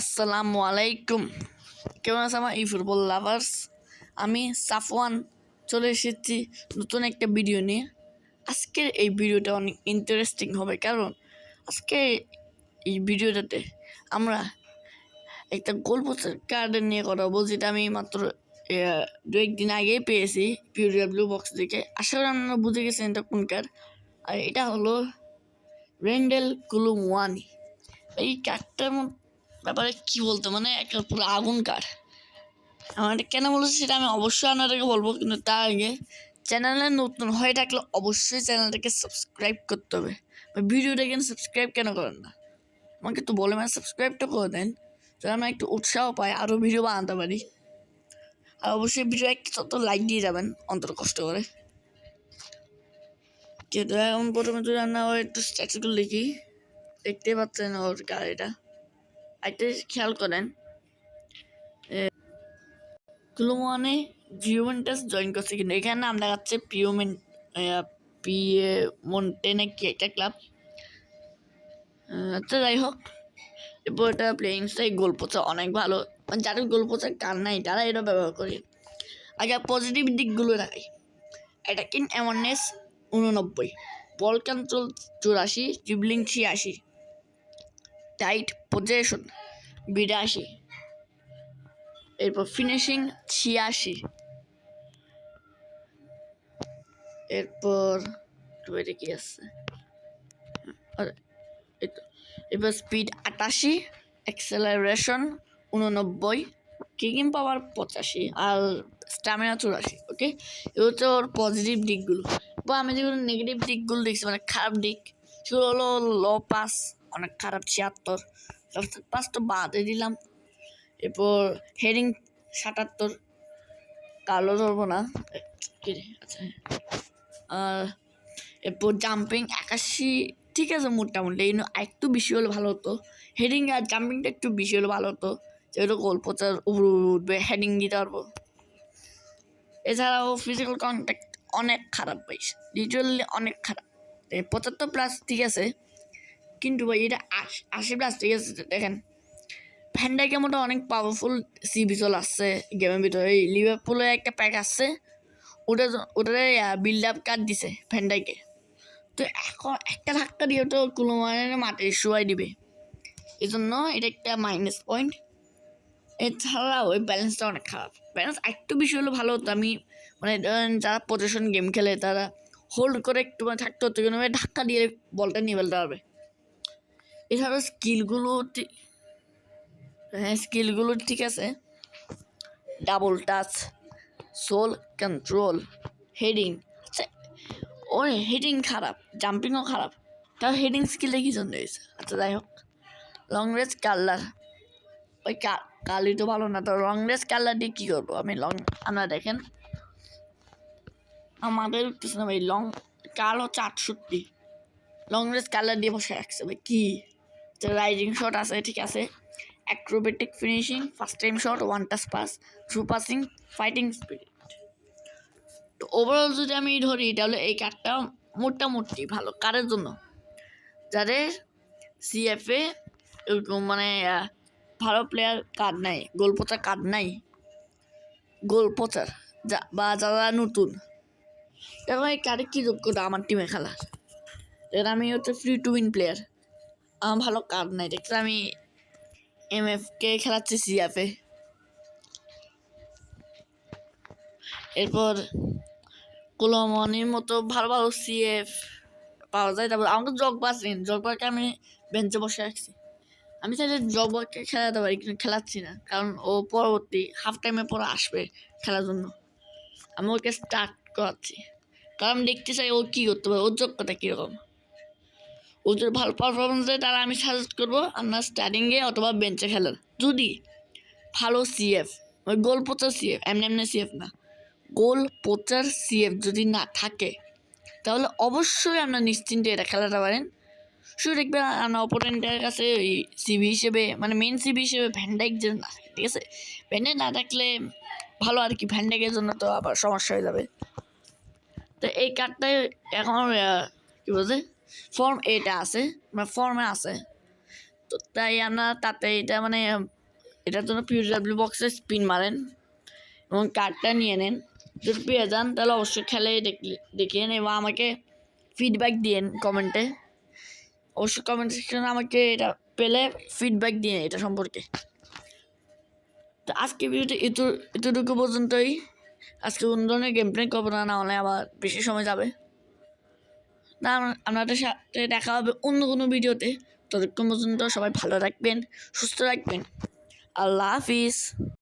আসসালামু আলাইকুম। কেমন আছে আমার এই ফুটবল লাভার্স আমি সাফওয়ান, চলে এসেছি নতুন একটা ভিডিও নিয়ে। আজকের এই ভিডিওটা অনেক ইন্টারেস্টিং হবে, কারণ আজকে এই ভিডিওটাতে আমরা একটা গল্প কার্ড নিয়ে কথা বলব যেটা আমি মাত্র দু একদিন আগেই পেয়েছি পিউরিয়া ব্লু বক্স থেকে আশা করি আপনারা বুঝে গেছেন এটা কোন কার্ড আর এটা হলো রেন্ডেল কুলুম ওয়ানি এই কার্ডটার মধ্যে ব্যাপারে কি বলতো মানে একটা পুরো আগুন কাঠ আমার কেন বলেছে সেটা আমি অবশ্যই আপনাদেরকে বলব, কিন্তু তার আগে চ্যানেলে নতুন হয়ে থাকলে অবশ্যই চ্যানেলটাকে সাবস্ক্রাইব করতে হবে। ভিডিওটা কেন সাবস্ক্রাইব কেন করেন না? আমাকে তো বলে মানে সাবস্ক্রাইবটা করে দেন, যাতে আমরা একটু উৎসাহ পাই আরও ভিডিও বানাতে পারি। আর অবশ্যই ভিডিও একটু তত লাইক দিয়ে যাবেন, অন্তত কষ্ট করে। যেহেতু এখন প্রথমে তো ওর একটু স্ট্যাচুগুলো লিখি দেখতে পাচ্ছেন ওর গাড়িটা। একটা খেয়াল করেন ক্লুমনে জিওমেন্টাস জয়েন করছে কিন্তু। এখানে নাম দেখাচ্ছে পিওমেন পি মন্টেনে কি একটা ক্লাব। আচ্ছা যাই হোক, এরপর এটা প্লেয়িং স্টাইল গোল পোচা অনেক ভালো। মানে যাদের গোল পোচার কার নাই, তারা এটা ব্যবহার করে। আগে পজিটিভ দিকগুলো দেখাই। অ্যাটাকিং অ্যাওয়ারনেস উননব্বই বল কন্ট্রোল চুরাশি ড্রিবলিং ছিয়াশি। টাইট পজিশন বিরাশি এরপর ফিনিশিং ছিয়াশি। এরপর কি আছে। এরপর স্পিড আটাশি অ্যাক্সেলারেশন উননব্বই কিকিং পাওয়ার পঁচাশি, আর স্ট্যামিনা চুরাশি ওকে এ হচ্ছে ওর পজিটিভ দিকগুলো। বা আমি যেগুলো নেগেটিভ দিকগুলো দেখছি মানে খারাপ দিক, সেগুলো হলো লো পাস অনেক খারাপ ছিয়াত্তর পাস তো বাদে দিলাম। এরপর হেডিং সাতাত্তর। কালো ধরবো না। আচ্ছা। আর এরপর জাম্পিং একাশি। ঠিক আছে মোটামুটি। এই একটু বেশি হলে ভালো হতো। হেডিং আর জাম্পিংটা একটু বেশি হলে ভালো হতো। যেহেতু গোল উপরে উঠবে হেডিং দিতে পারব। এছাড়াও ফিজিক্যাল কন্ট্যাক্ট অনেক খারাপ পাইছে লিটারালি অনেক খারাপ। পঁচাত্তর প্লাস ঠিক আছে। কিন্তু ভাই, এটা আশি প্লাস ঠিক আছে, দেখেন। ফ্যান্ডাইকে মতো অনেক পাওয়ারফুল সি বিচল আসছে গেমের ভিতরে। এই লিভারপুলের একটা প্যাক আসছে, ওটা ওটাতে বিল্ড আপ কার্ড দিছে ফ্যান্ডাইকে তো এখন একটা ধাক্কা দিয়ে তো কুলোমানের মাঠে শুয়াই দিবে। এই জন্য এটা একটা মাইনাস পয়েন্ট এছাড়াও ওই ব্যালেন্সটা অনেক খারাপ। ব্যালেন্স একটু বেশি হলে ভালো হতো। আমি মানে যারা পজিশন গেম খেলে, তারা হোল্ড করে একটু মানে থাকতে হতো, কিন্তু ধাক্কা দিয়ে বলটা নিয়ে ফেলতে পারবে। এছাড়াও স্কিলগুলো হ্যাঁ স্কিলগুলো ঠিক আছে। Double touch sole control heading ওর হেডিং খারাপ জাম্পিংও খারাপ। তাও হেডিং স্কিলটা কি জন্য হয়েছে আচ্ছা যাই হোক। লং রেঞ্জ কালার ওই কালি তো ভালো না, তো লং রেঞ্জ কালার দিয়ে কী করব? আমি লং আপনারা দেখেন। আমাদের উঠতেছে না ভাই লং কাল হচ্ছে আটষট্টি। লং রেঞ্জ কালার দিয়ে বসে রাখছে ভাই, কী? রাইডিং শট আছে, ঠিক আছে? Acrobatic finishing first time shot one touch pass through passing fighting spirit তো ওভারঅল যদি আমি ধরি, তাহলে এই কার্ডটা মোটামুটি ভালো। কারের জন্য? যাদের সিএফএ মানে ভালো প্লেয়ার কার্ড নাই গোল পচার কার্ড নাই গোল পচার যা, বা যারা নতুন এবং এই কার্ডে কী যোগ্যতা আমার টিমে খেলার? এর আমি হচ্ছে ফ্রি টু উইন প্লেয়ার ভালো কার্ড নাই দেখতে আমি এম কে খেলাচ্ছি সিএফে এরপর কোলমনির মতো ভালো ভালো সিএফ পাওয়া যায়। তারপর আমাকে জগবাস নেই জগবারকে আমি বেঞ্চে বসে রাখছি। আমি চাইলে জগবারকে খেলাতে পারি, কিন্তু খেলাচ্ছি না। কারণ ও পরবর্তী হাফ টাইমে পরে আসবে খেলার জন্য। আমি ওকে স্টার্ট করাচ্ছি। কারণ আমি দেখতে চাই ও কী করতে পারে। ওর যোগ্যতা কীরকম? ও যদি ভালো পারফরমেন্স দেয় তাহলে আমি সাজেস্ট করব আপনার স্টার্টিংয়ে অথবা বেঞ্চে খেলেন। যদি ভালো সিএফ ওই গোল পোচার সিএফ এমনি এমনি সিএফ না গোল পোচার সিএফ যদি না থাকে, তাহলে অবশ্যই আপনার নিশ্চিন্তে এটা খেলাতে পারেন। শুধু দেখবেন আপনার অপোনেন্টের কাছে ওই সিবি হিসেবে মানে মেন সিবি হিসেবে ভ্যান্ডাইক যেন না থাকে, ঠিক আছে? ভ্যান্ডাইক না থাকলে ভালো আর কি ভ্যান্ডাইকের জন্য তো আবার সমস্যা হয়ে যাবে। তো এই কার্ডটাই এখন কী বলছে ফর্ম এটা আছে মানে ফর্মে আছে। তো তাই আপনারা তাতে এটা মানে এটার জন্য পিউডাব্লিউ বক্সে স্পিন মারেন এবং কার্ডটা নিয়ে নেন। যদি পেয়ে যান, তাহলে অবশ্যই খেলে নেন এবং আমাকে ফিডব্যাক দিয়েন কমেন্টে অবশ্যই কমেন্ট সেকশনে আমাকে এটা পেলে ফিডব্যাক দিয়ে এটা সম্পর্কে। তো আজকে ভিডিওটা এত এতটুকু পর্যন্তই। আজকে কোন ধরনের গেম প্লে করব না হলে আবার বেশি সময় যাবে। আমরা- আপনাদের সাথে দেখা হবে অন্য কোনো ভিডিওতে। ততক্ষণ পর্যন্ত সবাই ভালো রাখবেন সুস্থ রাখবেন আল্লাহ হাফিজ।